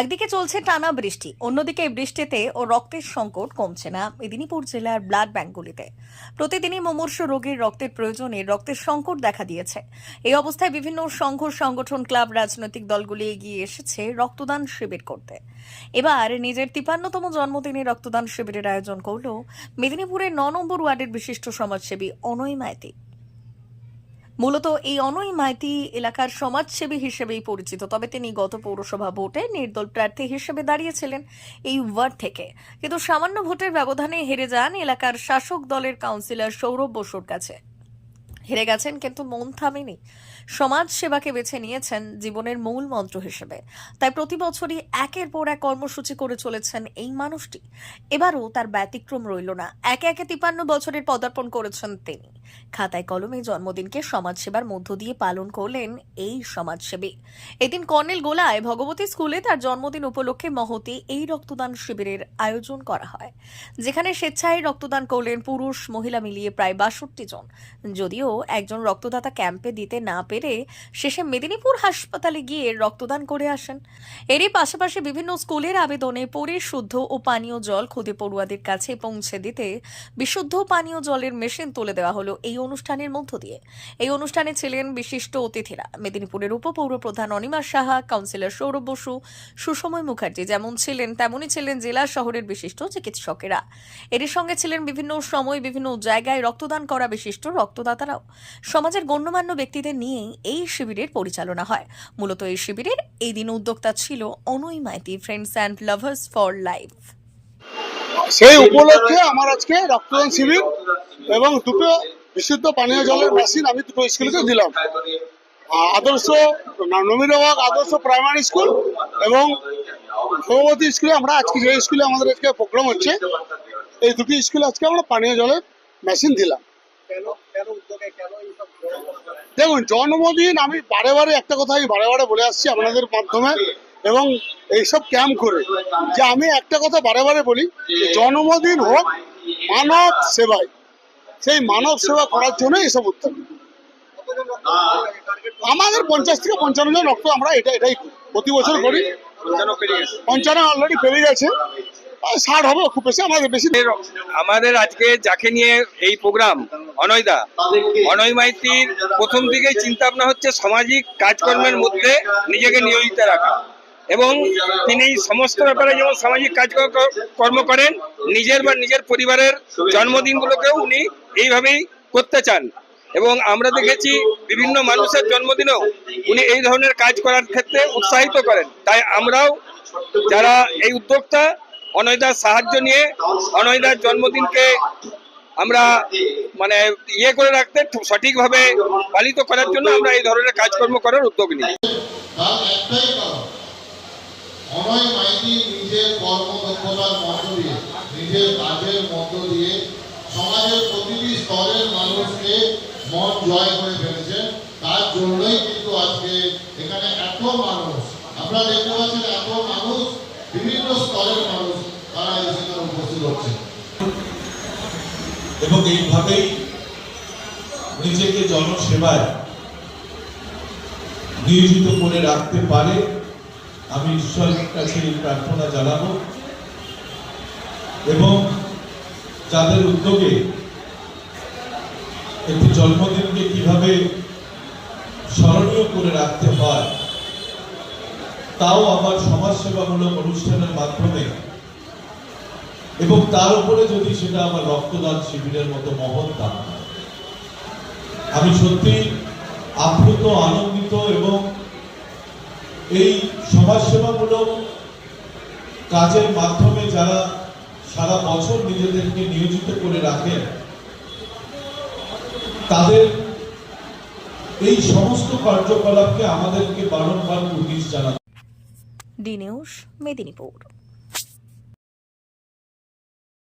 একদিকে চলছে টানা বৃষ্টি, অন্যদিকে এই বৃষ্টিতে ও রক্তের সংকট কমছে না মেদিনীপুর জেলার ব্লাড ব্যাঙ্কগুলিতে। প্রতিদিনই মুমূর্ষ রোগীর রক্তের প্রয়োজনে রক্তের সংকট দেখা দিয়েছে। এই অবস্থায় বিভিন্ন সংঘ সংগঠন, ক্লাব, রাজনৈতিক দলগুলি এগিয়ে এসেছে রক্তদান শিবির করতে। এবার নিজের তিপান্নতম জন্মদিনে রক্তদান শিবিরের আয়োজন করল মেদিনীপুরের ন নম্বর ওয়ার্ডের বিশিষ্ট সমাজসেবী অনয় মূলত এই অনয় মাইতি এলাকার সমাজসেবী হিসেবেই পরিচিত, তবে তিনি গত পৌরসভা ভোটে নির্দল প্রার্থী হিসেবে দাঁড়িয়েছিলেন এই ওয়ার্ড থেকে। কিন্তু সামান্য ভোটের ব্যবধানে হেরে যান এলাকার শাসক দলের কাউন্সিলর সৌরভ বসুর কাছে। হেরে গেছেন কিন্তু মন থামেনি। সমাজ সেবাকে বেছে নিয়েছেন জীবনের মূল মন্ত্র হিসেবে। তাই প্রতি বছরই একের পর এক কর্মসূচি করে চলেছেন এই মানুষটি। এবারও তার ব্যতিক্রম রইল না। একে একে তিপান্ন বছরের পদার্পণ করেছেন তিনি। খাতায় কলমে জন্মদিনকে সমাজসেবার মধ্য দিয়ে পালন করলেন এই সমাজসেবী। এদিন কর্নেল গোলায় ভগবতী স্কুলে তার জন্মদিন উপলক্ষে মহতি এই রক্তদান শিবিরের আয়োজন করা হয়। যেখানে স্বেচ্ছায় রক্তদান করলেন পুরুষ মহিলা মিলিয়ে প্রায় বাষট্টি জন। যদিও একজন রক্তদাতা ক্যাম্পে দিতে না পেরে শেষে মেদিনীপুর হাসপাতালে গিয়ে রক্তদান করে আসেন। এরই পাশাপাশি বিভিন্ন স্কুলের আবেদনে পরিশুদ্ধ ও পানীয় জল ক্ষুদে পড়ুয়াদের কাছে পৌঁছে দিতে বিশুদ্ধ পানীয় জলের মেশিন তুলে দেওয়া হলো এই অনুষ্ঠানের মধ্য দিয়ে। এই অনুষ্ঠানে ছিলেন বিশিষ্ট অতিথিরা। মেদিনীপুরের উপপৌর প্রধান অনিমা সাহা, কাউন্সিলর সৌরভ বসু সুসময় মুখার্জি যেমন ছিলেন, তেমনই ছিলেন জেলা শহরের বিশিষ্ট চিকিৎসকেরা। এর সঙ্গে ছিলেন বিভিন্ন সময় বিভিন্ন জায়গায় রক্তদান করা বিশিষ্ট রক্তদাতারাও। সমাজের গণ্যমান্য ব্যক্তিদের নিয়েই এই শিবিরের পরিচালনা হয়। মূলত এই শিবিরের এই দিন উদ্যোক্তা ছিল Anoy Maity friends and lovers for life সেই উপলক্ষে আমার আজকে রক্তদান শিবির এবং দুটো বিশুদ্ধ পানীয় জলের মেশিন আমি দুটো স্কুলকে দিলাম। আদর্শ নমিনবাগ আদর্শ প্রাইমারি স্কুল এবং ভগবতী স্কুলে আমরা আজকে যে স্কুলে আমাদের আজকে প্রোগ্রাম হচ্ছে, এই দুটি স্কুলে আজকে আমরা পানীয় জলের মেশিন দিলাম। দেখুন জন্মদিন আমি বারে বারে একটা কথা আমি বারে বারে বলে আসছি আপনাদের মাধ্যমে এবং এইসব ক্যাম্প করে যে আমি একটা কথা বারে বারে বলি জন্মদিন হোক মানব সেবায়। সেই মানব সেবা করার জন্য এসব উদ্যোগ। আমাদের পঞ্চাশ থেকে পঞ্চান্ন জন রক্ত আমরা এটা এটাই প্রতি বছর করি। পঞ্চান্ন অলরেডি পেরিয়ে গেছে। ষাট হবে খুব বেশি, আমাদের বেশি আমাদের আজকে যাকে নিয়ে এই প্রোগ্রাম অনয়দা অনয় মাইতির প্রথম থেকেই চিন্তা ভাবনা হচ্ছে সামাজিক কাজকর্মের মধ্যে নিজেকে নিয়োজিত রাখা। এবং তিনি সমস্ত ব্যাপারে যেমন সামাজিক কাজ কর্ম করেন, নিজের বা নিজের পরিবারের জন্মদিনগুলোকেও উনি এইভাবেই করতে চান। এবং আমরা দেখেছি বিভিন্ন মানুষের জন্মদিনেও উনি এই ধরনের কাজ করার ক্ষেত্রে উৎসাহিত করেন। তাই আমরাও যারা এই উদ্যোক্তা অনয়দার সাহায্য নিয়ে অনয়দার জন্মদিনকে আমরা মানে ইয়ে করে রাখতে সঠিকভাবে পালিত করার জন্য আমরা এই ধরনের কাজকর্ম করার উদ্যোগ নিই। অনয় মাইতি নিজের কর্মদক্ষতার মধ্য দিয়ে, নিজের কাজের মধ্য দিয়ে সমাজের প্রতিটি স্তরের মানুষকে মন জয় করে তার জন্যই কিন্তু আজকে এখানে এত মানুষ আপনারা দেখতে পাচ্ছেন এত মানুষ বিভিন্ন স্তরের এখানে এবং এইভাবেই নিজেকে জনসেবায় নিয়োজিত করে রাখতে পারে, আমি ঈশ্বরের কাছে প্রার্থনা জানাব। এবং যাদের উদ্যোগে একটি জন্মদিনকে কীভাবে স্মরণীয় করে রাখতে হয়, তাও আবার সমাজসেবামূলক অনুষ্ঠানের মাধ্যমে এবং তার উপরে যদি সেটা আমার রক্তদান শিবিরের মতো মহৎ দান আমি সত্যি আপ্লুত, আনন্দিত এবং এই সমাজসেবামূলক কাজের মাধ্যমে যারা সারা বছর নিজেদেরকে নিয়োজিত করে রাখেন, তাদের এই সমস্ত কার্যকলাপকে আমাদেরকে বারংবার উদ্দেশ্য জানাতে নিউজ, মেদিনীপুর।